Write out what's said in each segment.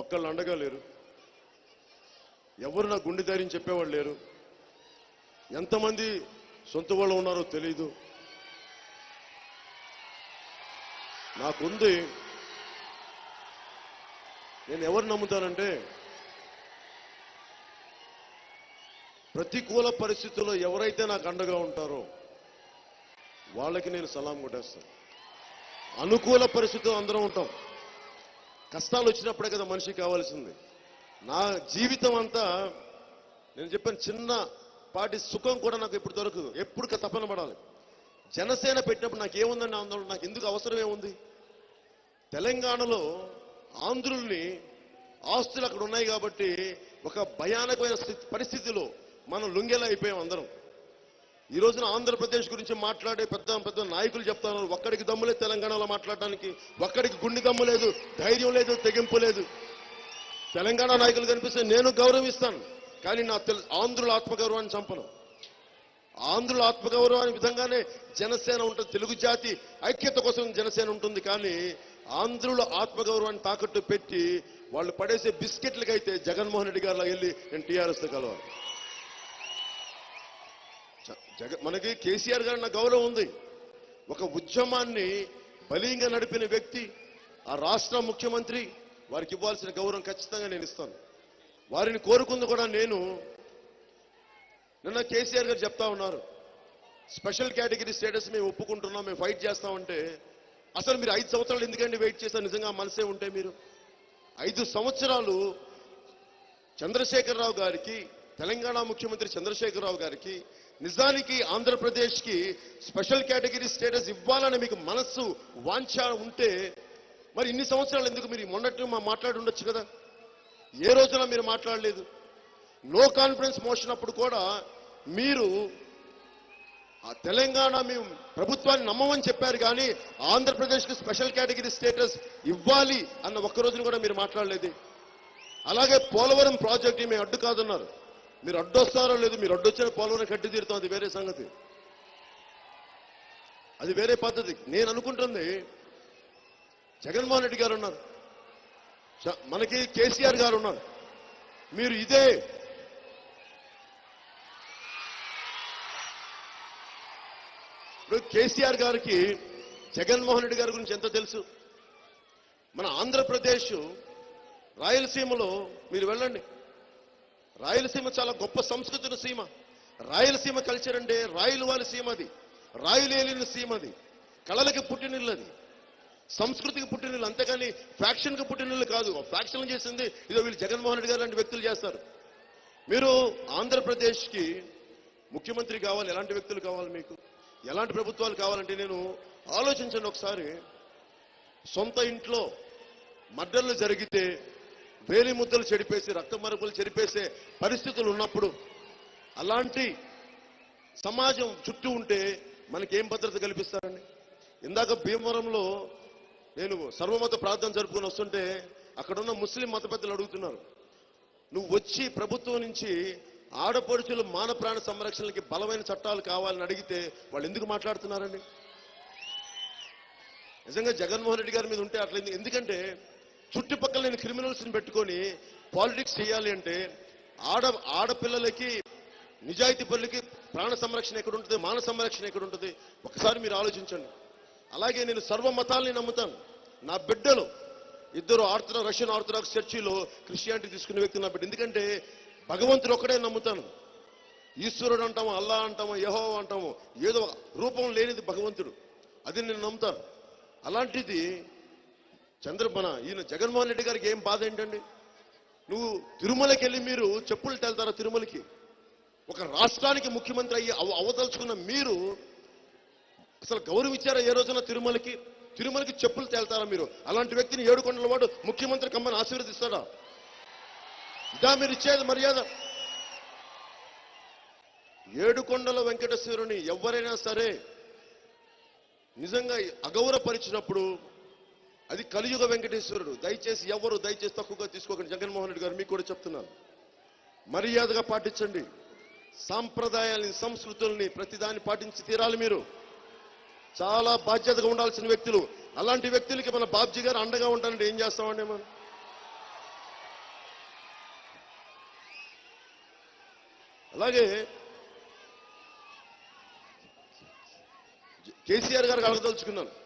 ఒక్కళ్ళు అండగా లేరు. ఎవరు నా గుండె ధైర్యం చెప్పేవాళ్ళు లేరు. ఎంతమంది సొంత వాళ్ళు ఉన్నారో తెలియదు నాకుంది నేను ఎవరు నమ్ముతానంటే ప్రతికూల పరిస్థితుల్లో ఎవరైతే నాకు అండగా ఉంటారో వాళ్ళకి నేను సలాం కొట్టేస్తాను అనుకూల పరిస్థితులు అందరం ఉంటాం. కష్టాలు వచ్చినప్పుడే కదా మనిషికి కావాల్సింది. నా జీవితం అంతా నేను చెప్పాను చిన్న పాటి సుఖం కూడా నాకు ఎప్పుడు దొరకదు. ఎప్పుడు తపన పడాలి. జనసేన పెట్టినప్పుడు నాకు ఏముందండి ఆందోళన? నాకు ఎందుకు అవసరం ఏముంది తెలంగాణలో ఆంధ్రుల్ని ఆస్తులు అక్కడ ఉన్నాయి కాబట్టి ఒక భయానకమైన స్థితి- పరిస్థితిలో మనం లుంగేలా అయిపోయాం అందరం. ఈ రోజున ఆంధ్రప్రదేశ్ గురించి మాట్లాడే పెద్ద పెద్ద నాయకులు చెప్తున్నారు. ఒక్కడికి దమ్ములే తెలంగాణలో మాట్లాడడానికి. ఒక్కడికి గుండె దమ్ము లేదు ధైర్యం లేదు తెగింపు లేదు. తెలంగాణ నాయకులు కనిపిస్తే నేను గౌరవిస్తాను. కానీ నా తెలు ఆంధ్రుల ఆత్మగౌరవాన్ని చంపను. ఆంధ్రుల ఆత్మగౌరవాన్ని విధంగానే జనసేన ఉంటుంది. తెలుగు జాతి ఐక్యత కోసం జనసేన ఉంటుంది. కానీ ఆంధ్రుల ఆత్మగౌరవాన్ని తాకట్టు పెట్టి వాళ్ళు పడేసే బిస్కెట్లకైతే జగన్మోహన్ రెడ్డి గారిలో వెళ్ళి నేను టీఆర్ఎస్తో కలవాలి. జగ మనకి కేసీఆర్ గారి అన్న గౌరవం ఉంది. ఒక ఉద్యమాన్ని బలీయంగా నడిపిన వ్యక్తి ఆ రాష్ట్ర ముఖ్యమంత్రి వారికి ఇవ్వాల్సిన గౌరవం ఖచ్చితంగా నేను ఇస్తాను. వారిని కోరుకుంది కూడా నేను. నిన్న కేసీఆర్ గారు చెప్తా ఉన్నారు స్పెషల్ కేటగిరీ స్టేటస్ మేము ఒప్పుకుంటున్నాం మేము ఫైట్ చేస్తామంటే అసలు మీరు ఐదు సంవత్సరాలు ఎందుకండి వెయిట్ చేస్తారు నిజంగా మనసే ఉంటే మీరు? ఐదు సంవత్సరాలు చంద్రశేఖరరావు గారికి తెలంగాణ ముఖ్యమంత్రి చంద్రశేఖరరావు గారికి నిజానికి ఆంధ్రప్రదేశ్కి స్పెషల్ కేటగిరీ స్టేటస్ ఇవ్వాలని మీకు మనస్సు వాంఛ ఉంటే మరి ఇన్ని సంవత్సరాలు ఎందుకు మీరు మొన్నట్టు మా మాట్లాడి ఉండొచ్చు కదా? ఏ రోజున మీరు మాట్లాడలేదు? నో కాన్ఫిడెన్స్ మోషన్ అప్పుడు కూడా మీరు ఆ తెలంగాణ మేము ప్రభుత్వాన్ని నమ్మమని చెప్పారు కానీ ఆంధ్రప్రదేశ్కి స్పెషల్ కేటగిరీ స్టేటస్ ఇవ్వాలి అన్న ఒక్క రోజున కూడా మీరు మాట్లాడలేదు. అలాగే పోలవరం ప్రాజెక్ట్ మేము అడ్డు కాదన్నారు. మీరు అడ్డొస్తారో లేదు మీరు అడ్డొచ్చిన పొలంలో కట్టి తీరుతాం. అది వేరే సంగతి. అది వేరే పద్ధతి. నేను అనుకుంటుంది జగన్మోహన్ రెడ్డి గారు ఉన్నారు. చ- మనకి కేసీఆర్ గారు ఉన్నారు. మీరు ఇదే ఇప్పుడు కేసీఆర్ గారికి జగన్మోహన్ రెడ్డి గారి గురించి ఎంత తెలుసు? మన ఆంధ్రప్రదేశ్ రాయలసీమలో మీరు వెళ్ళండి. రాయలసీమ చాలా గొప్ప సంస్కృతిని సీమ. రాయలసీమ కల్చర్ అంటే రాయలు వాళ్ళ సీమ అది. రాయలు సీమ అది. కళలకి పుట్టినిల్లు అది. సంస్కృతికి పుట్టినిల్లు అంతేకాని ఫ్యాక్షన్కి పుట్టినిల్లు కాదు. ఫ్యాక్షన్ చేసింది ఇదో వీళ్ళు జగన్మోహన్ రెడ్డి గారు లాంటి వ్యక్తులు చేస్తారు. మీరు ఆంధ్రప్రదేశ్కి ముఖ్యమంత్రి కావాలి. ఎలాంటి వ్యక్తులు కావాలి మీకు? ఎలాంటి ప్రభుత్వాలు కావాలంటే నేను ఆలోచించండి ఒకసారి. సొంత ఇంట్లో మర్డర్లు జరిగితే వేలిముద్దలు చెడిపేసి రక్త మరపులు చెడిపేసే పరిస్థితులు ఉన్నప్పుడు అలాంటి సమాజం చుట్టూ ఉంటే మనకేం భద్రత కల్పిస్తారండి? ఇందాక భీమవరంలో నేను సర్వమత ప్రార్థన జరుపుకొని వస్తుంటే అక్కడున్న ముస్లిం మత పెద్దలు అడుగుతున్నారు నువ్వు వచ్చి ప్రభుత్వం నుంచి ఆడపడుచులు మాన ప్రాణ సంరక్షణకి బలమైన చట్టాలు కావాలని అడిగితే వాళ్ళు ఎందుకు మాట్లాడుతున్నారండి? నిజంగా జగన్మోహన్ రెడ్డి గారి మీద ఉంటే అట్లా ఎందుకంటే చుట్టుపక్కల నేను క్రిమినల్స్ని పెట్టుకొని పాలిటిక్స్ చేయాలి అంటే ఆడ ఆడపిల్లలకి నిజాయితీ పనులకి ప్రాణ సంరక్షణ ఎక్కడ ఉంటుంది మాన సంరక్షణ ఎక్కడ ఉంటుంది? ఒకసారి మీరు ఆలోచించండి. అలాగే నేను సర్వ మతాల్ని నమ్ముతాను. నా బిడ్డలు ఇద్దరు ఆర్థో రష్యన్ ఆర్థడాక్స్ చర్చిలో క్రిస్టియానిటీ తీసుకునే వ్యక్తి నా బిడ్డ. ఎందుకంటే భగవంతుడు ఒక్కడే నమ్ముతాను. ఈశ్వరుడు అంటాము అల్లా అంటాము యహో అంటాము. ఏదో రూపం లేనిది భగవంతుడు. అది నేను నమ్ముతాను. అలాంటిది చంద్రబన ఈయన జగన్మోహన్ రెడ్డి గారికి ఏం బాధ ఏంటండి? నువ్వు తిరుమలకి వెళ్ళి మీరు చెప్పులు తెల్తారా తిరుమలకి? ఒక రాష్ట్రానికి ముఖ్యమంత్రి అయ్యి అవ- అవదలుచుకున్న మీరు అసలు గౌరవించారా ఏ రోజున తిరుమలకి? తిరుమలకి చెప్పులు తేల్తారా మీరు? అలాంటి వ్యక్తిని ఏడు కొండల వాడు ముఖ్యమంత్రి కమ్మని ఆశీర్వదిస్తాడా? ఇదా మీరు ఇచ్చేది మర్యాద. ఏడుకొండల వెంకటేశ్వరుని ఎవరైనా సరే నిజంగా అగౌరపరిచినప్పుడు అది కలియుగ వెంకటేశ్వరుడు. దయచేసి ఎవరు దయచేసి తక్కువగా తీసుకోకండి. జగన్మోహన్ రెడ్డి గారు మీకు కూడా చెప్తున్నాను. మర్యాదగా పాటించండి. సాంప్రదాయాలని సంస్కృతుల్ని ప్రతిదాన్ని పాటించి తీరాలి మీరు. చాలా బాధ్యతగా ఉండాల్సిన వ్యక్తులు. అలాంటి వ్యక్తులకి మన బాబ్జీ గారు అండగా ఉండాలంటే ఏం చేస్తామండి మనం? అలాగే కేసీఆర్ గారు అడగదలుచుకున్నాను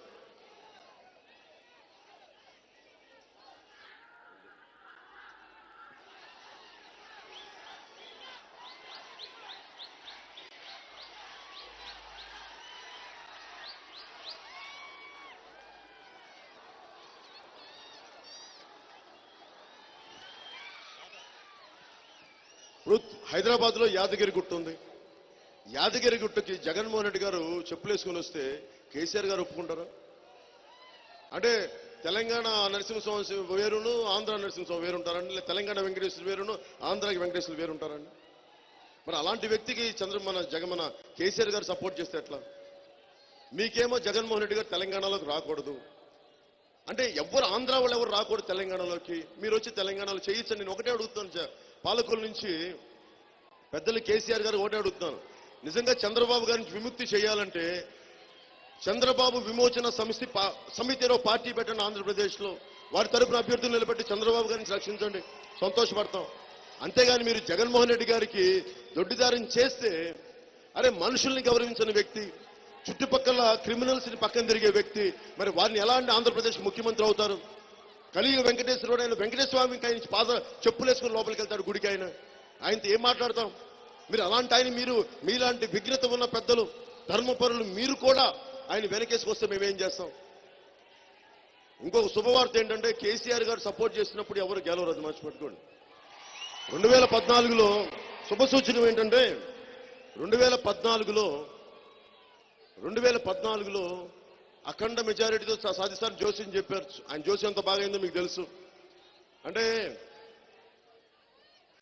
ఇప్పుడు హైదరాబాద్లో యాదగిరి గుట్ట ఉంది. యాదగిరి గుట్టకి జగన్మోహన్ రెడ్డి గారు చెప్పులేసుకుని వస్తే కేసీఆర్ గారు ఒప్పుకుంటారు? అంటే తెలంగాణ నరసింహస్వామి వేరును ఆంధ్ర నరసింహస్వామి వేరుంటారండి లేదా తెలంగాణ వెంకటేశ్వర వేరును ఆంధ్రాకి వెంకటేశ్వర వేరుంటారండి. మరి అలాంటి వ్యక్తికి చంద్ర మన జగన్ మన కేసీఆర్ గారు సపోర్ట్ చేస్తే ఎట్లా? మీకేమో జగన్మోహన్ రెడ్డి గారు తెలంగాణలోకి రాకూడదు. అంటే ఎవరు ఆంధ్ర వాళ్ళు ఎవరు రాకూడదు తెలంగాణలోకి? మీరు వచ్చి తెలంగాణలో చేయొచ్చని నేను ఒకటే అడుగుతాను పాలకుల నుంచి పెద్దలు కేసీఆర్ గారు ఒకటే అడుగుతున్నాను నిజంగా చంద్రబాబు గారిని విముక్తి చేయాలంటే చంద్రబాబు విమోచన సమితి పా- సమితిలో పార్టీ పెట్టండి ఆంధ్రప్రదేశ్లో. వారి తరపున అభ్యర్థులు నిలబెట్టి చంద్రబాబు గారిని రక్షించండి. సంతోషపడతాం. అంతేగాని మీరు జగన్మోహన్ రెడ్డి గారికి దొడ్డిదారం చేస్తే అరే మనుషుల్ని గౌరవించని వ్యక్తి చుట్టుపక్కల క్రిమినల్స్ని పక్కన తిరిగే వ్యక్తి మరి వారిని ఎలా అంటే ఆంధ్రప్రదేశ్ ముఖ్యమంత్రి అవుతారు? కలియుగ వెంకటేశ్వరుడు ఆయన వెంకటేశ్వర స్వామికి ఆయన పాద చెప్పులేసుకుని లోపలికి వెళ్తాడు గుడికి ఆయన. ఆయనతో ఏం మాట్లాడతాం? మీరు అలాంటి ఆయన మీరు మీలాంటి విఘ్నత ఉన్న పెద్దలు ధర్మపరులు మీరు కూడా ఆయన వెనకేసుకొస్తే మేమేం చేస్తాం? ఇంకొక శుభవార్త ఏంటంటే కేసీఆర్ గారు సపోర్ట్ చేసినప్పుడు ఎవరు గెలవరు అది మర్చిపెట్టుకోండి. రెండు వేల పద్నాలుగులో శుభ సూచన ఏంటంటే రెండు వేల పద్నాలుగులో రెండు వేల పద్నాలుగులో అఖండ మెజారిటీతో సా- సాధిస్తారని జోషిని చెప్పారు. ఆయన జోషి ఎంత బాగైందో మీకు తెలుసు. అంటే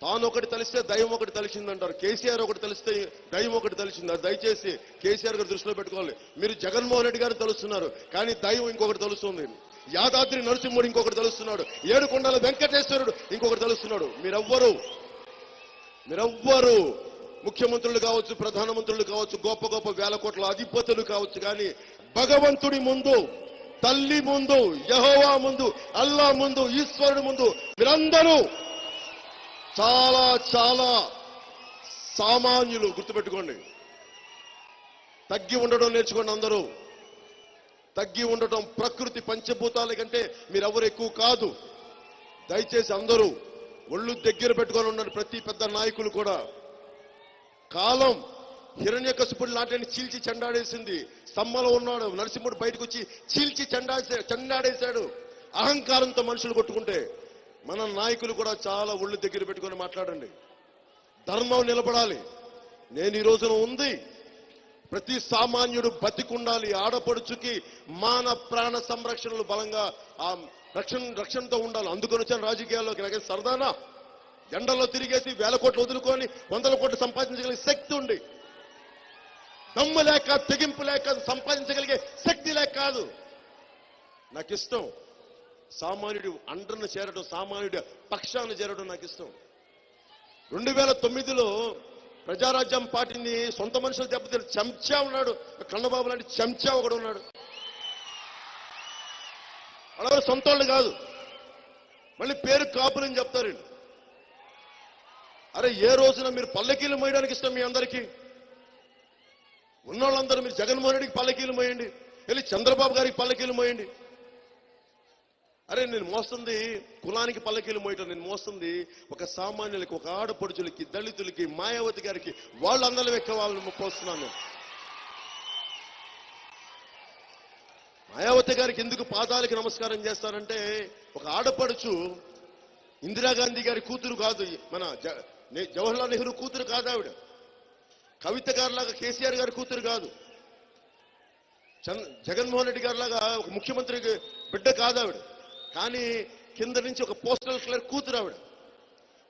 తాను ఒకటి తలిస్తే దైవం ఒకటి తలిచిందంటారు. కేసీఆర్ ఒకటి తలిస్తే దైవం ఒకటి తలిచింది. అది దయచేసి కేసీఆర్ గారు దృష్టిలో పెట్టుకోవాలి. మీరు జగన్మోహన్ రెడ్డి గారు తలుస్తున్నారు. కానీ దైవం ఇంకొకటి తలుస్తుంది. యాదాద్రి నరసింహుడు ఇంకొకటి తలుస్తున్నాడు. ఏడుకొండల వెంకటేశ్వరుడు ఇంకొకటి తలుస్తున్నాడు. మీరెవ్వరు? మీరెవ్వరు? ముఖ్యమంత్రులు కావచ్చు ప్రధానమంత్రులు కావచ్చు గొప్ప గొప్ప వేల కోట్ల అధిపతులు కావచ్చు. కానీ భగవంతుడి ముందు తల్లి ముందు యహోవా ముందు అల్లా ముందు ఈశ్వరుడి ముందు మీరందరూ చాలా చాలా సామాన్యులు గుర్తుపెట్టుకోండి. తగ్గి ఉండడం నేర్చుకోండి అందరూ. తగ్గి ఉండటం ప్రకృతి పంచభూతాల కంటే మీరెవరు ఎక్కువ కాదు. దయచేసి అందరూ ఒళ్ళు దగ్గర పెట్టుకొని ఉన్నారు ప్రతి పెద్ద నాయకులు కూడా. కాలం హిరణ్యకశిపుడు లాంటిని చీల్చి చెండాడేసింది. స్తంభంలో ఉన్నాడు. నరసింహుడు బయటకు వచ్చి చీల్చి చెండాసే చెండాడేశాడు. అహంకారంతో మనుషులు కొట్టుకుంటే మన నాయకులు కూడా చాలా ఒళ్ళు దగ్గర పెట్టుకొని మాట్లాడండి. ధర్మం నిలబడాలి. నేను ఈ రోజున ఉంది. ప్రతి సామాన్యుడు బతికుండాలి. ఆడపడుచుకి మాన ప్రాణ సంరక్షణలు బలంగా ఆ రక్షణ రక్షణతో ఉండాలి. అందుకని వచ్చాను రాజకీయాల్లోకి. నాకే సరదానా? ఎండల్లో తిరిగేసి వేల కోట్లు వదులుకొని వందల కోట్లు సంపాదించగలిగే శక్తి ఉంది. దమ్ము లేక తెగింపు లేక సంపాదించగలిగే శక్తి లేక కాదు. నాకు ఇష్టం సామాన్యుడు అండను చేరడం సామాన్యుడు పక్షాన్ని చేరడం నాకు ఇష్టం రెండు వేల తొమ్మిదిలో ప్రజారాజ్యం పార్టీని సొంత మనుషులు దెబ్బతిని చెంచా ఉన్నాడు. కన్నబాబు లాంటి చెంచా ఒకడు ఉన్నాడు. అలాగే సొంత వాళ్ళు కాదు. మళ్ళీ పేరు కాపులని చెప్తారండి. అరే ఏ రోజున మీరు పల్లకీలు మోయడానికి ఇష్టం మీ అందరికీ? ఉన్నోళ్ళందరూ మీరు జగన్మోహన్ రెడ్డికి పల్లకీలు మోయండి వెళ్ళి చంద్రబాబు గారికి పల్లకీలు మోయండి. అరే నేను మోస్తుంది కులానికి పల్లకీలు మోయటం నేను మోస్తుంది ఒక సామాన్యులకి ఒక ఆడపడుచులకి దళితులకి మాయావతి గారికి వాళ్ళందరూ ఎక్క వాళ్ళని మాయావతి గారికి ఎందుకు పాదాలకి నమస్కారం చేస్తారంటే ఒక ఆడపడుచు ఇందిరాగాంధీ గారి కూతురు కాదు మన జవహర్లాల్ నెహ్రూ కూతురు కాదు ఆవిడ. కవిత గారిలాగా కేసీఆర్ గారి కూతురు కాదు. చంద్- జగన్మోహన్ రెడ్డి గారిలాగా ఒక ముఖ్యమంత్రి బిడ్డ కాదు ఆవిడ కానీ కింద నుంచి ఒక పోస్టల్ క్లర్క్ కూతురు ఆవిడ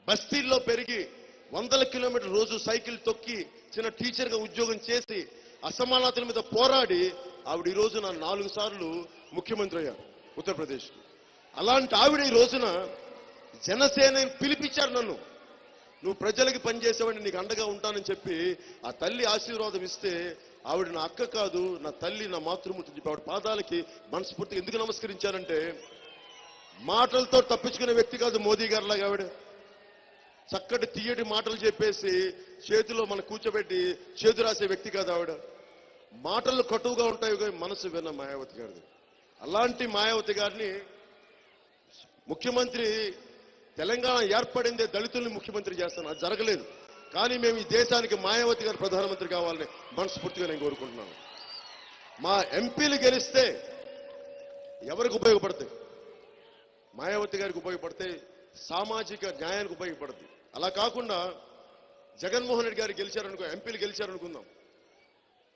బస్తీల్లో పెరిగి వందల కిలోమీటర్ రోజు సైకిల్ తొక్కి చిన్న టీచర్గా ఉద్యోగం చేసి అసమానతల మీద పోరాడి ఆవిడ ఈ రోజున నాలుగు సార్లు ముఖ్యమంత్రి అయ్యారు ఉత్తరప్రదేశ్ అలాంటి ఆవిడ ఈ రోజున జనసేన పిలిపించారు నన్ను. నువ్వు ప్రజలకి పనిచేసేవాడిని నీకు అండగా ఉంటానని చెప్పి ఆ తల్లి ఆశీర్వాదం ఇస్తే ఆవిడ నా అక్క కాదు నా తల్లి నా మాతృమూర్తి చెప్పి ఆవిడ పాదాలకి మనస్ఫూర్తిగా ఎందుకు నమస్కరించారంటే మాటలతో తప్పించుకునే వ్యక్తి కాదు మోదీ గారిలాగా ఆవిడ. చక్కటి తీయటి మాటలు చెప్పేసి చేతిలో మన కూర్చోబెట్టి చేతి రాసే వ్యక్తి కాదు ఆవిడ. మాటలు కటువుగా ఉంటాయి కానీ మనసు విన్న మాయావతి గారిది. అలాంటి మాయావతి గారిని ముఖ్యమంత్రి తెలంగాణ ఏర్పడిందే దళితుల్ని ముఖ్యమంత్రి చేస్తాను. అది జరగలేదు. కానీ మేము ఈ దేశానికి మాయావతి గారు ప్రధానమంత్రి కావాలని మనస్ఫూర్తిగా నేను కోరుకుంటున్నాను. మా ఎంపీలు గెలిస్తే ఎవరికి ఉపయోగపడతాయి? మాయావతి గారికి ఉపయోగపడితే సామాజిక న్యాయానికి ఉపయోగపడుతుంది అలా కాకుండా జగన్మోహన్ రెడ్డి గారు గెలిచారనుకో ఎంపీలు గెలిచారనుకుందాం.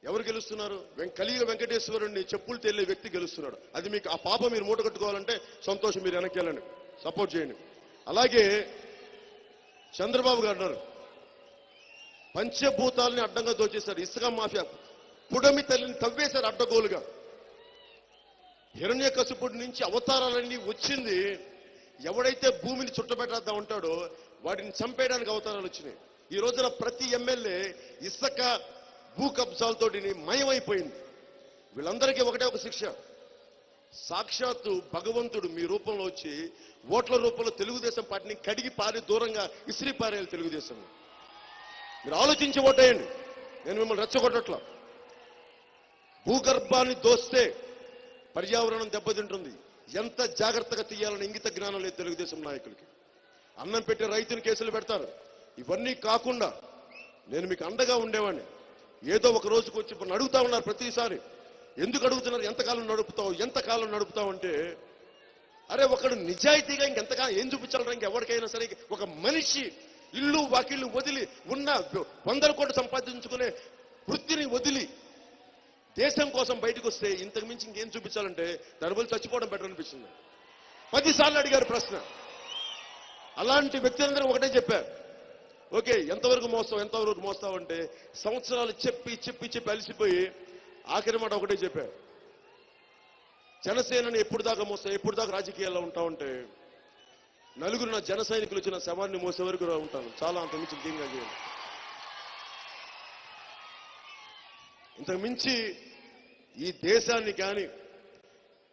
ఎవరు గెలుస్తున్నారు? కలియుగ వెంకటేశ్వరుణ్ణి చెప్పులు తెలియ వ్యక్తి గెలుస్తున్నాడు. అది మీకు ఆ పాప మీరు మూట కట్టుకోవాలంటే సంతోషం మీరు వెనక్కి వెళ్ళండి. సపోర్ట్ చేయండి. అలాగే చంద్రబాబు గారు అన్నారు పంచభూతాలని అడ్డంగా దోచేశారు. ఇసుక మాఫియా పుడమి తల్లిని తవ్వేశారు అడ్డగోలుగా. హిరణ్య కసుపుడి నుంచి అవతారాలన్నీ వచ్చింది. ఎవడైతే భూమిని చుట్టబెట్టేద్దాం ఉంటాడో వాటిని చంపేయడానికి అవతారాలు వచ్చినాయి. ఈ రోజున ప్రతి ఎమ్మెల్యే ఇసుక భూ కబ్జాలతోటి మయమైపోయింది. వీళ్ళందరికీ ఒకటే ఒక శిక్ష. సాక్షాత్తు భగవంతుడు మీ రూపంలో వచ్చి ఓట్ల రూపంలో తెలుగుదేశం పార్టీని కడిగి పారి దూరంగా ఇసిరి పారేయాలి తెలుగుదేశం మీరు ఆలోచించి ఓటేయండి నేను మిమ్మల్ని రెచ్చగొట్టట్లా. భూగర్భాన్ని దోస్తే పర్యావరణం దెబ్బతింటుంది. ఎంత జాగ్రత్తగా తీయాలని ఇంగిత జ్ఞానం లేదు తెలుగుదేశం నాయకులకి. అన్నం పెట్టి రైతుని కేసులు పెడతారు. ఇవన్నీ కాకుండా నేను మీకు అండగా ఉండేవాడిని. ఏదో ఒక రోజుకు వచ్చి ఇప్పుడు అడుగుతా ఉన్నారు ప్రతిసారి. ఎందుకు అడుగుతున్నారు? ఎంతకాలం నడుపుతావు? ఎంతకాలం నడుపుతావు అంటే అరే ఒకడు నిజాయితీగా ఇంకెంతకాలం ఏం చూపించాలరా? ఇంకెవరికైనా సరే ఒక మనిషి ఇల్లు వాకిళ్ళు వదిలి ఉన్న వందల కోట్లు సంపాదించుకునే వృత్తిని వదిలి దేశం కోసం బయటకు వస్తే ఇంతకు మించి ఇంకేం చూపించాలంటే దాని బదులు చచ్చిపోవడం బెటర్ అనిపిస్తుంది. పదిసార్లు అడిగారు ప్రశ్న. అలాంటి వ్యక్తులందరూ ఒకటే చెప్పారు. ఓకే ఎంతవరకు మోస్తావు? ఎంతవరకు మోస్తావు అంటే సంవత్సరాలు చెప్పి చెప్పి చెప్పి అలిసిపోయి ఆఖరి మాట ఒకటే చెప్పారు జనసేనని ఎప్పుడు దాకా మోస్తా ఎప్పుడు దాకా రాజకీయాల్లో ఉంటా ఉంటే నలుగురు నా జన సైనికులు వచ్చిన శవాన్ని మోసే వరకు ఉంటాను. చాలా అంత మించి ఇంకేం చేయాలి. ఇంతకు మించి ఈ దేశాన్ని కానీ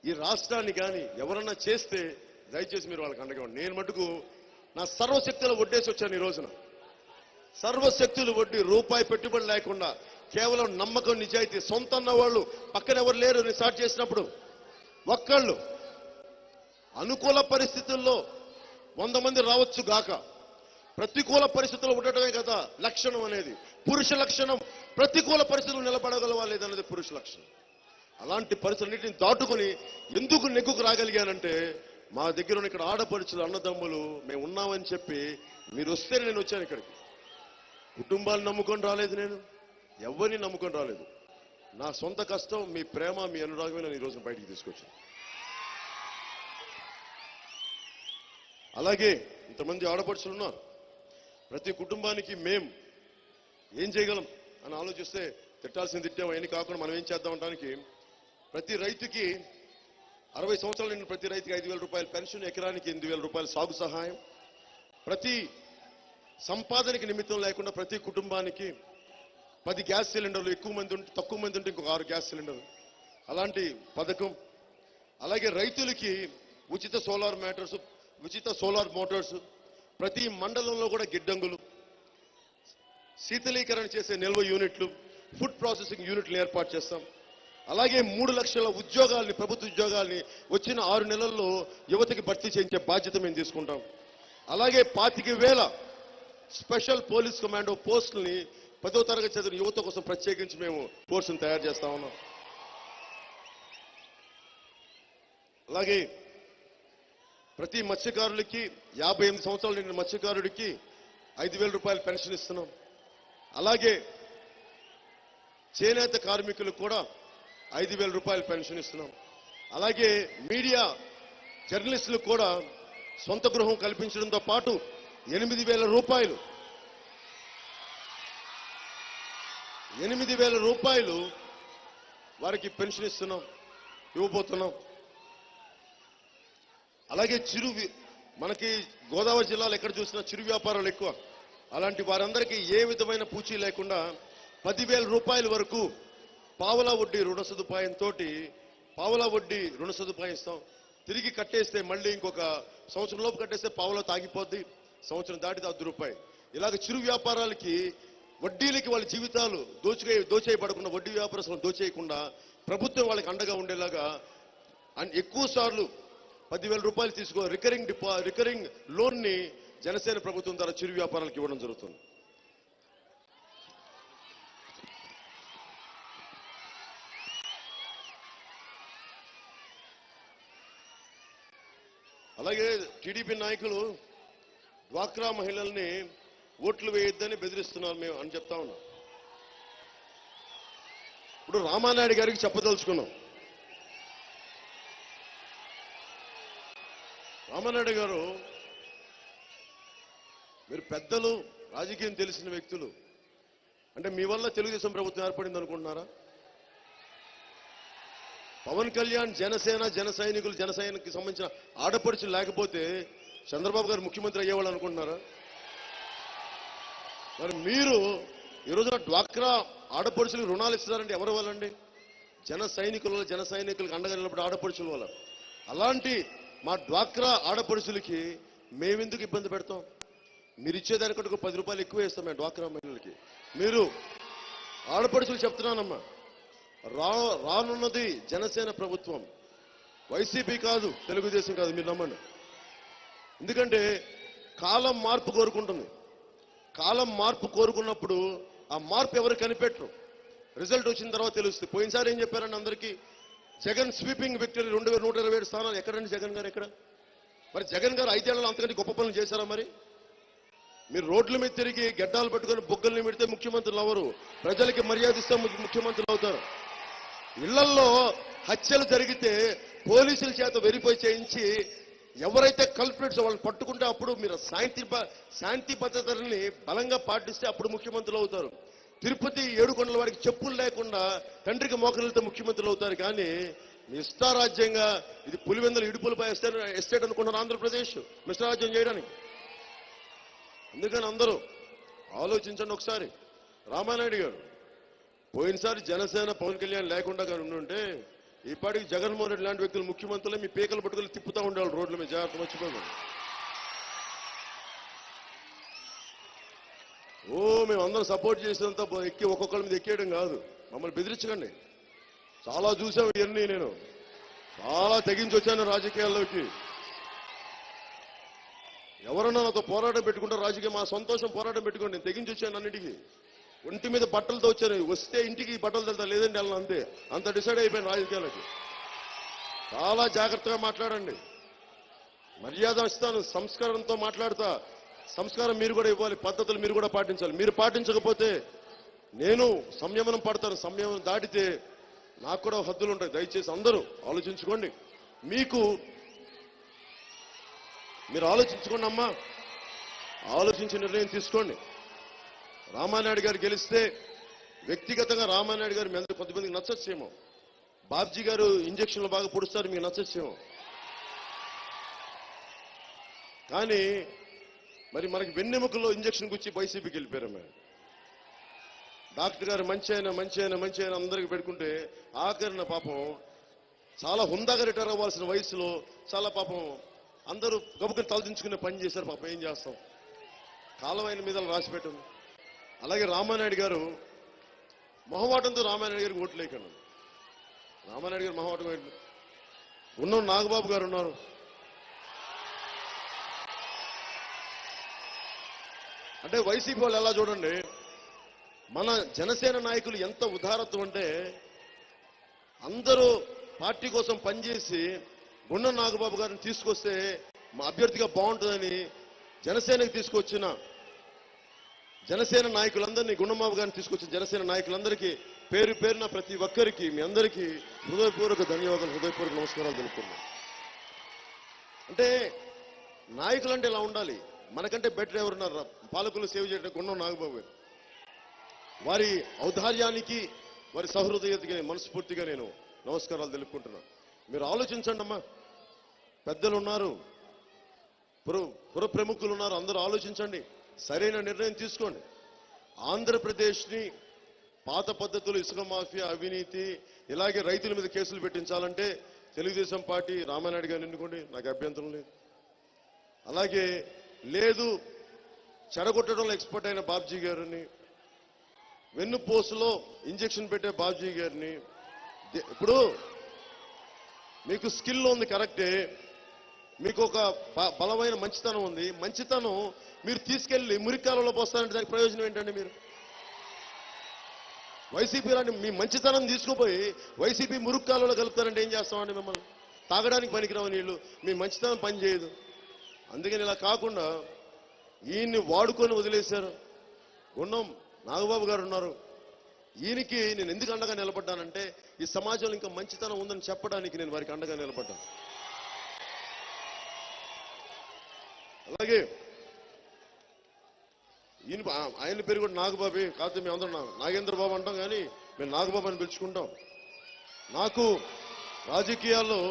ఈ రాష్ట్రాన్ని కానీ ఎవరన్నా చేస్తే దయచేసి మీరు వాళ్ళకి అండగా నేను మటుకు నా సర్వశక్తులు ఒడ్డేసి వచ్చాను ఈ రోజున. సర్వశక్తులు వడ్డీ రూపాయి పెట్టుబడి లేకుండా కేవలం నమ్మకం నిజాయితీ సొంత అన్న వాళ్ళు పక్కన ఎవరు లేరు రిసార్ట్ స్టార్ట్ చేసినప్పుడు. ఒక్కళ్ళు అనుకూల పరిస్థితుల్లో వంద మంది రావచ్చు గాక. ప్రతికూల పరిస్థితుల్లో ఉండటమే కదా లక్షణం అనేది. పురుష లక్షణం ప్రతికూల పరిస్థితులు నిలబడగలవా లేదన్నది పురుష లక్షణం. అలాంటి పరిస్థితులన్నింటిని దాటుకొని ఎందుకు నెగ్గుకు రాగలిగానంటే మా దగ్గర ఉన్న ఇక్కడ ఆడపడుచులు అన్నదమ్ములు మేము ఉన్నామని చెప్పి మీరు వస్తేనే నేను వచ్చాను ఇక్కడికి. కుటుంబాలు నమ్ముకొని రాలేదు నేను. ఎవరిని నమ్ముకొని రాలేదు. నా సొంత కష్టం మీ ప్రేమ మీ అనురాగమే నన్ను ఈరోజు బయటికి తీసుకొచ్చింది అలాగే ఇంతమంది ఆడపడుచులు ఉన్నారు. ప్రతి కుటుంబానికి మేం ఏం చేయగలం అని ఆలోచిస్తే తిట్టాల్సింది తిట్టాం అవన్నీ కాకుండా మనం ఏం చేద్దాం అనడానికి ప్రతి రైతుకి అరవై సంవత్సరాల నుండి ప్రతి రైతుకి ఐదు వేల రూపాయలు పెన్షన్ ఎకరానికి ఎనిమిది వేల రూపాయల సాగు సహాయం. ప్రతి సంపాదనకి నిమిత్తం లేకుండా ప్రతి కుటుంబానికి పది గ్యాస్ సిలిండర్లు ఎక్కువ మంది ఉంటే తక్కువ మంది ఉంటే ఇంకొక ఆరు గ్యాస్ సిలిండర్లు. అలాంటి పథకం. అలాగే రైతులకి ఉచిత సోలార్ మ్యాటర్స్ ఉచిత సోలార్ మోటార్స్ ప్రతి మండలంలో కూడా గిడ్డంగులు. శీతలీకరణ చేసే నిల్వ యూనిట్లు ఫుడ్ ప్రాసెసింగ్ యూనిట్లు ఏర్పాటు చేస్తాం. అలాగే మూడు లక్షల ఉద్యోగాల్ని ప్రభుత్వ ఉద్యోగాల్ని వచ్చిన ఆరు నెలల్లో యువతకి భర్తీ చేయించే బాధ్యత మేము తీసుకుంటాం. అలాగే పాతిక వేల స్పెషల్ పోలీస్ కమాండో పోస్టుల్ని పదో తరగతి చదివిన యువత కోసం ప్రత్యేకించి మేము కోర్సును తయారు చేస్తా ఉన్నాం. అలాగే ప్రతి మత్స్యకారులకి యాభై ఎనిమిది సంవత్సరాలు నిండిన మత్స్యకారుడికి ఐదు వేల రూపాయలు పెన్షన్ ఇస్తున్నాం. అలాగే చేనేత కార్మికులకు కూడా ఐదు వేల రూపాయలు పెన్షన్ ఇస్తున్నాం. అలాగే మీడియా జర్నలిస్టులకు కూడా సొంత గృహం కల్పించడంతో పాటు ఎనిమిది వేల రూపాయలు ఎనిమిది వేల రూపాయలు వారికి పెన్షన్ ఇస్తున్నాం ఇవ్వబోతున్నాం. అలాగే చిరు మనకి గోదావరి జిల్లాలో ఎక్కడ చూసినా చిరు వ్యాపారాలు ఎక్కువ. అలాంటి వారందరికీ ఏ విధమైన పూచీ లేకుండా పదివేల రూపాయల వరకు పావలా వడ్డీ రుణ సదుపాయంతో పావలా వడ్డీ రుణ సదుపాయం ఇస్తాం. తిరిగి కట్టేస్తే మళ్ళీ ఇంకొక సంవత్సరం లోపు కట్టేస్తే పావులో తాగిపోద్ది. సంవత్సరం దాటితే అర్ధ రూపాయి. ఇలాగ చిరు వ్యాపారాలకి వడ్డీలకి వాళ్ళ జీవితాలు దోచుకే దోచేయబడకుండా వడ్డీ వ్యాపారస్తులను దోచేయకుండా ప్రభుత్వం వాళ్ళకి అండగా ఉండేలాగా అండ్ ఎక్కువ సార్లు పదివేల రూపాయలు తీసుకో రికరింగ్ డిపా రికరింగ్ లోన్ని జనసేన ప్రభుత్వం ద్వారా చిరు వ్యాపారాలకు ఇవ్వడం జరుగుతుంది. అలాగే టీడీపీ నాయకులు డ్వాక్రా మహిళల్ని ఓట్లు వేయొద్దని బెదిరిస్తున్నారు మేము అని చెప్తా ఉన్నాం. ఇప్పుడు రామానాయుడు గారికి చెప్పదలుచుకున్నాం. రామానాయుడు గారు మీరు పెద్దలు రాజకీయం తెలిసిన వ్యక్తులు అంటే మీ వల్ల తెలుగుదేశం ప్రభుత్వం ఏర్పడింది అనుకుంటున్నారా? పవన్ కళ్యాణ్ జనసేన జన సైనికులు జన సంబంధించిన ఆడపడుచులు లేకపోతే చంద్రబాబు గారు ముఖ్యమంత్రి అయ్యేవాళ్ళు అనుకుంటున్నారా? మరి మీరు ఈ రోజున డ్వాక్రా ఆడపడుచులకు రుణాలు ఇస్తున్నారంటే ఎవరి వాళ్ళండి? జన సైనికుల వల్ల, జన సైనికులకు అండగా నిలబడి ఆడపడుచుల వల్ల అలాంటి మా డ్వాక్రా ఆడపడుచులకి మేమెందుకు ఇబ్బంది పెడతాం? మీరు ఇచ్చేదానికంటే ఒక పది రూపాయలు ఎక్కువ ఇస్తాం మేము డ్వాక్రా మహిళలకి. మీరు ఆడపడుచులు చెప్తున్నానమ్మా. రా రానున్నది జనసేన ప్రభుత్వం. వైసీపీ కాదు తెలుగుదేశం కాదు మీరు నమ్మండి. ఎందుకంటే కాలం మార్పు కోరుకుంటుంది. కాలం మార్పు కోరుకున్నప్పుడు ఆ మార్పు ఎవరు కనిపెట్టరు. రిజల్ట్ వచ్చిన తర్వాత తెలుస్తుంది. పోయినసారి ఏం చెప్పారండి అందరికీ? జగన్ స్వీపింగ్ విక్టరీ రెండు వేల నూట ఇరవై ఏడు స్థానాలు. ఎక్కడండి జగన్ గారు ఎక్కడ? మరి జగన్ గారు ఐదేళ్ళలో అంతకంటే గొప్ప పనులు చేశారా మరి? మీరు రోడ్ల మీద తిరిగి గెడ్డాలు పెట్టుకొని బొగ్గల్ని పెడితే ముఖ్యమంత్రులు అవ్వరు. ప్రజలకి మర్యాద ఇస్తే ముఖ్యమంత్రులు అవుతారు. ఇళ్ళల్లో హత్యలు జరిగితే పోలీసుల చేత వెరిఫై చేయించి ఎవరైతే కల్ప్రిట్స్ వాళ్ళని పట్టుకుంటే అప్పుడు మీరు శాంతి శాంతి భద్రతల్ని బలంగా పాటిస్తే అప్పుడు ముఖ్యమంత్రులు అవుతారు. తిరుపతి ఏడుకొండల వారికి చెప్పులు లేకుండా తండ్రికి మోకరితో ముఖ్యమంత్రులు అవుతారు. కానీ ఇష్టారాజ్యంగా ఇది పులివెందులు ఇడుపులపై ఎస్టేట్ ఎస్టేట్ అనుకుంటున్నారు ఆంధ్రప్రదేశ్ మిష్టారాజ్యం చేయడానికి. అందుకని అందరూ ఆలోచించండి ఒకసారి. రామానాయుడు గారు పోయినసారి జనసేన పవన్ కళ్యాణ్ లేకుండా కానీ ఉండుంటే ఇప్పటికి జగన్మోహన్ రెడ్డి లాంటి వ్యక్తులు ముఖ్యమంత్రులు మీ పీకలు పట్టుకుని తిప్పుతూ ఉండాలి రోడ్ల మీద. జాగ్రత్త మర్చిపోకండి ఓ మేము అందరం సపోర్ట్ చేసినంత ఎక్కి ఒక్కొక్కరి మీద ఎక్కేయడం కాదు. మమ్మల్ని బెదిరించకండి. చాలా చూసాం ఇవన్నీ నేను. చాలా తెగించి వచ్చాను రాజకీయాల్లోకి. ఎవరన్నా నాతో పోరాటం పెట్టుకుంటారు రాజకీయం మా సంతోషం పోరాటం పెట్టుకోండి. నేను తెగించి వచ్చాను అన్నిటికీ. ఒంటి మీద బట్టలతో వచ్చాను వస్తే ఇంటికి బట్టలు తెలుతా. లేదండి వెళ్ళను అంతే. అంత డిసైడ్ అయిపోయాను రాజకీయాలకి. చాలా జాగ్రత్తగా మాట్లాడండి. మర్యాద ఇస్తాను. సంస్కారంతో మాట్లాడతా. సంస్కారం మీరు కూడా ఇవ్వాలి. పద్ధతులు మీరు కూడా పాటించాలి. మీరు పాటించకపోతే నేను సంయమనం పడతాను. సంయమనం దాటితే నాకు కూడా హద్దులు ఉంటాయి. దయచేసి అందరూ ఆలోచించుకోండి. మీకు మీరు ఆలోచించుకోండి అమ్మా. ఆలోచించి నిర్ణయం తీసుకోండి. రామానాయుడు గారు గెలిస్తే వ్యక్తిగతంగా రామానాయుడు గారు మీ అందరూ కొంతమందికి నచ్చచ్చేమో. బాబ్జీ గారు ఇంజక్షన్లు బాగా పొడుస్తారు మీకు నచ్చచ్చేమో. కానీ మరి మనకి వెన్నెముకలో ఇంజక్షన్ గుచ్చి వైసీపీకి వెళ్ళిపోయారు మేము డాక్టర్ గారు మంచి అయినా మంచి అయినా మంచి అయినా అందరికి పెట్టుకుంటే ఆఖరిన పాపం చాలా హుందాగా రిటైర్ అవ్వాల్సిన వయసులో చాలా పాపం అందరూ గబుకుని తలదించుకునే పని చేశారు పాపం. ఏం చేస్తాం? కాలమైన మీద రాసి పెట్టింది అలాగే రామానాయుడు గారు మొహమాటంతో రామానాయుడు గారికి ఓట్లు లేకండి రామానాయుడు గారు మొహమాటం ఉన్న నాగబాబు గారు ఉన్నారు. అంటే వైసీపీ వాళ్ళు ఎలా చూడండి? మన జనసేన నాయకులు ఎంత ఉదారత్వం అంటే అందరూ పార్టీ కోసం పనిచేసి గుండ నాగబాబు గారిని తీసుకొస్తే మా అభ్యర్థిగా బాగుంటుందని జనసేనకి తీసుకొచ్చిన జనసేన నాయకులందరినీ గుండమాబు గారిని తీసుకొచ్చిన జనసేన నాయకులందరికీ పేరు పేరున ప్రతి ఒక్కరికి మీ అందరికీ హృదయపూర్వక ధన్యవాదాలు హృదయపూర్వక నమస్కారాలు తెలుపుతున్నాను. అంటే నాయకులు అంటే ఇలా ఉండాలి? మనకంటే బెటర్ ఎవరున్నారు? పాలకులు సేవ చేయడం గుండం నాగబాబు వారి ఔదార్యానికి వారి సహృదయతకి మనస్ఫూర్తిగా నేను నమస్కారాలు తెలుపుకుంటున్నాను. మీరు ఆలోచించండి అమ్మా. పెద్దలు ఉన్నారు పుర పుర ప్రముఖులు ఉన్నారు అందరూ ఆలోచించండి. సరైన నిర్ణయం తీసుకోండి. ఆంధ్రప్రదేశ్ని పాత పద్ధతులు ఇసుక మాఫియా అవినీతి ఇలాగే రైతుల మీద కేసులు పెట్టించాలంటే తెలుగుదేశం పార్టీ రామానాయుడు గారు ఎన్నుకోండి. నాకు అభ్యంతరం లేదు. అలాగే లేదు చెడగొట్టడంలో ఎక్స్పర్ట్ అయిన బాబ్జీ గారిని వెన్నుపోసులో ఇంజెక్షన్ పెట్టే బాబ్జీ గారిని. ఇప్పుడు మీకు స్కిల్ ఉంది కరెక్టే. మీకు ఒక బలమైన మంచితనం ఉంది. మంచితనం మీరు తీసుకెళ్ళి మురికాలలో పోస్తారంటే దానికి ప్రయోజనం ఏంటండి మీరు? వైసీపీ లాంటి మీ మంచితనం తీసుకుపోయి వైసీపీ మురుక్కాలలో కలుపుతారంటే ఏం చేస్తామండి మిమ్మల్ని? తాగడానికి పనికిరావు నీళ్ళు. మీ మంచితనం పని చేయదు. అందుకని ఇలా కాకుండా ఈయన్ని వాడుకొని వదిలేశారు. గుండం నాగబాబు గారు ఉన్నారు. ఈయనకి నేను ఎందుకు అండగా నిలబడ్డానంటే ఈ సమాజంలో ఇంకా మంచితనం ఉందని చెప్పడానికి నేను వారికి అండగా నిలబడ్డాను. అలాగే ఈయన ఆయన పేరు కూడా నాగబాబే. కాకపోతే మేము అందరం నాగేంద్ర బాబు అంటాం కానీ మేము నాగబాబు అని పిలుచుకుంటాం. నాకు రాజకీయాల్లో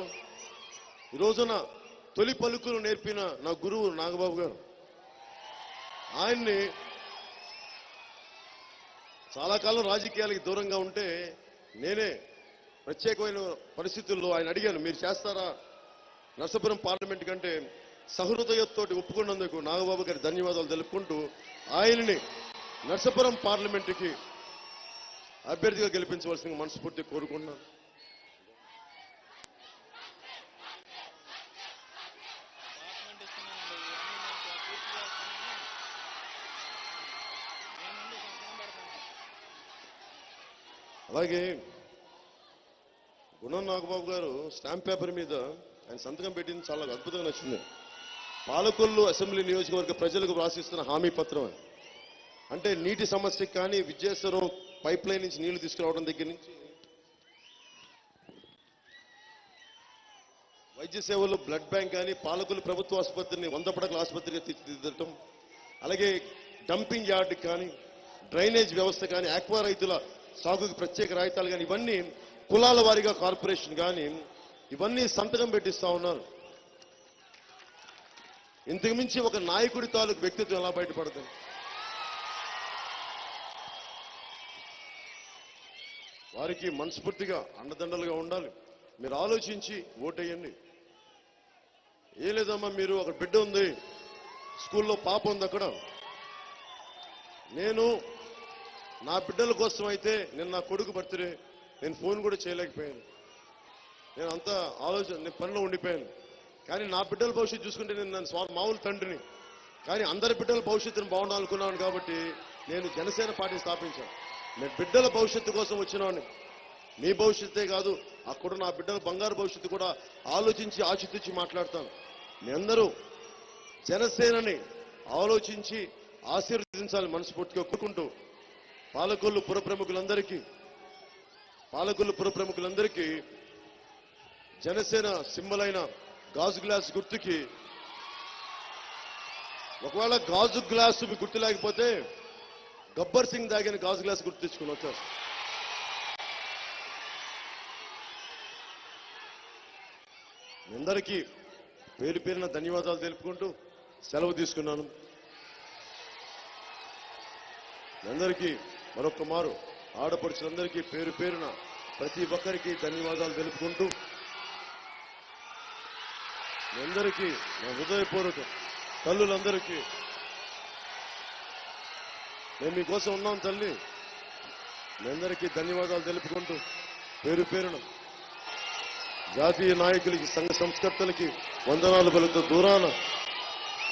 ఈ రోజున తొలి పలుకులు నేర్పిన నా గురువు నాగబాబు గారు. ఆయన్ని చాలా కాలం రాజకీయాలకి దూరంగా ఉంటే నేనే ప్రత్యేకమైన పరిస్థితుల్లో ఆయన అడిగాను మీరు చేస్తారా నరసపురం పార్లమెంట్ కంటే సహృదయతోటి ఒప్పుకున్నందుకు నాగబాబు గారి ధన్యవాదాలు తెలుపుకుంటూ ఆయనని నర్సపురం పార్లమెంటుకి అభ్యర్థిగా గెలిపించవలసిన మనస్ఫూర్తి కోరుకుంటున్నాను. అలాగే గుణం నాగబాబు గారు స్టాంప్ పేపర్ మీద ఆయన సంతకం పెట్టింది చాలా అద్భుతంగా నచ్చింది. పాలకొల్లు అసెంబ్లీ నియోజకవర్గ ప్రజలకు వ్రాసిస్తున్న హామీ పత్రం అంటే నీటి సమస్యకి కానీ విద్యేశ్వరం పైప్ లైన్ నుంచి నీళ్ళు తీసుకురావడం దగ్గర నుంచి వైద్య సేవలు బ్లడ్ బ్యాంక్ కానీ పాలకొల్లు ప్రభుత్వ ఆసుపత్రిని వంద పడకల ఆసుపత్రిగా తీర్చిదిద్దటం అలాగే డంపింగ్ యార్డ్ కానీ డ్రైనేజ్ వ్యవస్థ కానీ ఆక్వా రైతుల సాగుకి ప్రత్యేక రాయితాలు కానీ ఇవన్నీ కులాల వారీగా కార్పొరేషన్ కానీ ఇవన్నీ సంతకం పెట్టిస్తా ఉన్నారు. ఇంతకుమించి ఒక నాయకుడి తాలూకు వ్యక్తిత్వం ఎలా బయటపడుతుంది వారికి మనస్ఫూర్తిగా అండదండలుగా ఉండాలి. మీరు ఆలోచించి ఓటేయండి. ఏ లేదమ్మా మీరు ఒక బిడ్డ ఉంది. స్కూల్లో పాప ఉంది అక్కడ. నేను నా బిడ్డల కోసం అయితే నేను నా కొడుకు బర్త్డే నేను ఫోన్ కూడా చేయలేకపోయాను. నేను అంతా ఆలోచన నేను పనిలో ఉండిపోయాను. కానీ నా బిడ్డల భవిష్యత్తు చూసుకుంటే నేను నన్ను స్వా మామూలు తండ్రిని. కానీ అందరి బిడ్డల భవిష్యత్తును బాగుండాలనుకున్నాను కాబట్టి నేను జనసేన పార్టీ స్థాపించాను. నేను బిడ్డల భవిష్యత్తు కోసం వచ్చినవాడిని. మీ భవిష్యత్తే కాదు అక్కడ నా బిడ్డల బంగారు భవిష్యత్తు కూడా ఆలోచించి ఆచితూచి మాట్లాడతాను. మీ అందరూ జనసేనని ఆలోచించి ఆశీర్వదించాలి మనస్ఫూర్తిగా ఒప్పుకుంటూ పాలకొల్లు పుర ప్రముఖులందరికీ పాలకొల్లు పుర ప్రముఖులందరికీ జనసేన సింబల్ అయిన గాజు గ్లాస్ గుర్తుకి. ఒకవేళ గాజు గ్లాసు మీకు గుర్తు లేకపోతే గబ్బర్ సింగ్ దాగిన గాజు గ్లాస్ గుర్తు తెచ్చుకుని మీ అందరికీ పేరు పేరున ధన్యవాదాలు తెలుపుకుంటూ సెలవు తీసుకున్నాను. అందరికీ మరొక మారు ఆడపడుచులందరికీ పేరు పేరున ప్రతి ఒక్కరికి ధన్యవాదాలు తెలుపుకుంటూ మీ అందరికీ నా హృదయపూర్వక తల్లులందరికీ మేము మీకోసం ఉన్నాం తల్లి. మీ అందరికీ ధన్యవాదాలు తెలుపుకుంటూ పేరు పేరున జాతీయ నాయకులకి సంఘ సంస్కర్తలకి వందనాలు పలుకుతూ దూరాన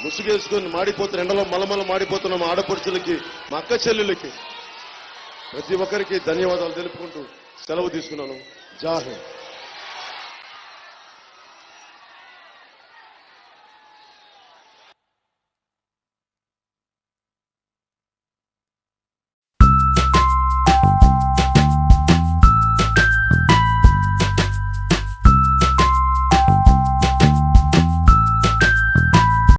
ముసుగేసుకొని మాడిపోతున్న ఎండలో మలమల మాడిపోతున్న మా ఆడపడుచులకి మా అక్క చెల్లెలకి ప్రతి ఒక్కరికి ధన్యవాదాలు తెలుపుకుంటూ సెలవు తీసుకున్నాను. జాహే